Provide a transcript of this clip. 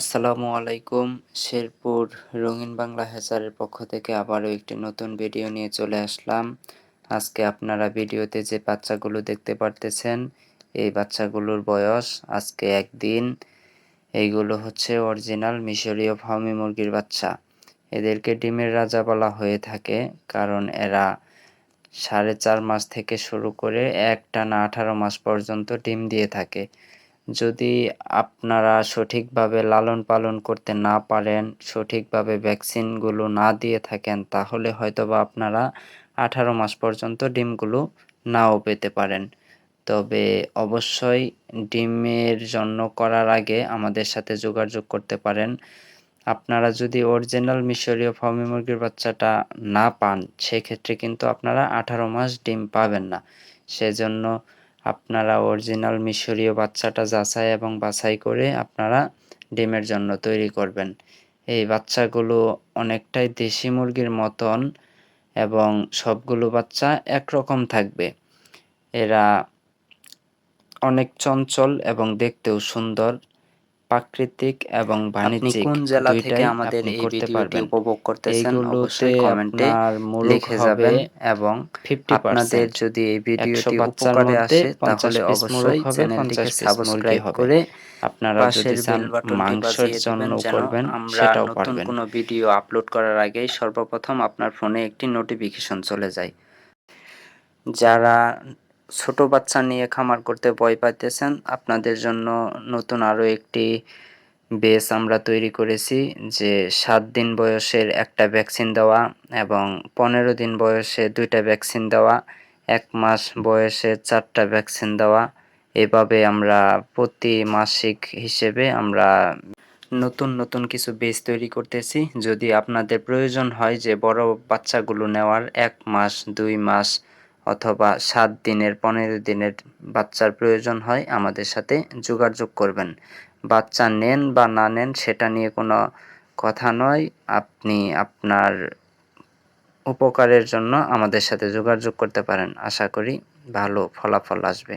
আসসালামু আলাইকুম। শেরপুর রঙিন বাংলা হ্যাচারের পক্ষ থেকে আবারও একটি নতুন ভিডিও নিয়ে চলে আসলাম। আজকে আপনারা ভিডিওতে যে বাচ্চাগুলো দেখতে পারতেছেন, এই বাচ্চাগুলোর বয়স আজকে একদিন। এইগুলো হচ্ছে অরিজিনাল মিশরীয় ফার্মি মুরগির বাচ্চা। এদেরকে ডিমের রাজা বলা হয়ে থাকে, কারণ এরা সাড়ে চার মাস থেকে শুরু করে একটানা আঠারো মাস পর্যন্ত ডিম দিয়ে থাকে। যদি আপনারা সঠিকভাবে লালন পালন করতে না পারেন, সঠিকভাবে ভ্যাকসিনগুলো না দিয়ে থাকেন, তাহলে হয়তোবা আপনারা আঠারো মাস পর্যন্ত ডিমগুলো নাও পেতে পারেন। তবে অবশ্যই ডিমের জন্য করার আগে আমাদের সাথে যোগাযোগ করতে পারেন। আপনারা যদি অরিজিনাল মিশরীয় ফার্মি মুরগির বাচ্চাটা না পান, সেক্ষেত্রে কিন্তু আপনারা আঠারো মাস ডিম পাবেন না। সেজন্য আপনারা অরিজিনাল মিশরীয় বাচ্চাটা যাচাই এবং বাছাই করে আপনারা ডিমের জন্য তৈরি করবেন। এই বাচ্চাগুলো অনেকটাই দেশি মুরগির মতন এবং সবগুলো বাচ্চা একরকম থাকবে। এরা অনেক চঞ্চল এবং দেখতেও সুন্দর। প্রাকৃতিক এবং বাণিজ্যিক কোন জেলা থেকে আমাদের এই ভিডিওটি উপভোগ করতেছেন অবশ্যই কমেন্টে লিখে যাবেন এবং 50% আপনাদের যদি এই ভিডিওটি উপকারে আসে তাহলে অবশ্যই চ্যানেলটিকে 50 পিস মুরগি সাবস্ক্রাইব করে আপনারা যদি চান মাংসের জন্য করবেন সেটাও পারবেন। কোনো ভিডিও আপলোড করার আগেই সর্বপ্রথম আপনার ফোনে একটি নোটিফিকেশন চলে যায়। যারা ছোট বাচ্চা নিয়ে খামার করতে ভয় পাইতেছেন। আপনাদের জন্য নতুন আরও একটি বেস আমরা তৈরি করেছি যে সাত দিন বয়সের একটা ভ্যাকসিন দেওয়া এবং পনেরো দিন বয়সে দুইটা ভ্যাকসিন দেওয়া, এক মাস বয়সে চারটা ভ্যাকসিন দেওয়া। এভাবে আমরা প্রতি মাসিক হিসেবে আমরা নতুন নতুন কিছু বেস তৈরি করতেছি। যদি আপনাদের প্রয়োজন হয় যে বড় বাচ্চাগুলো নেওয়ার, এক মাস, দুই মাস অথবা সাত দিনের, পনেরো দিনের বাচ্চার প্রয়োজন হয়, আমাদের সাথে যোগাযোগ করবেন। বাচ্চা নেন বা না নেন, সেটা নিয়ে কোনো কথা নয়। আপনি আপনার উপকারের জন্য আমাদের সাথে যোগাযোগ করতে পারেন। আশা করি ভালো ফলাফল আসবে।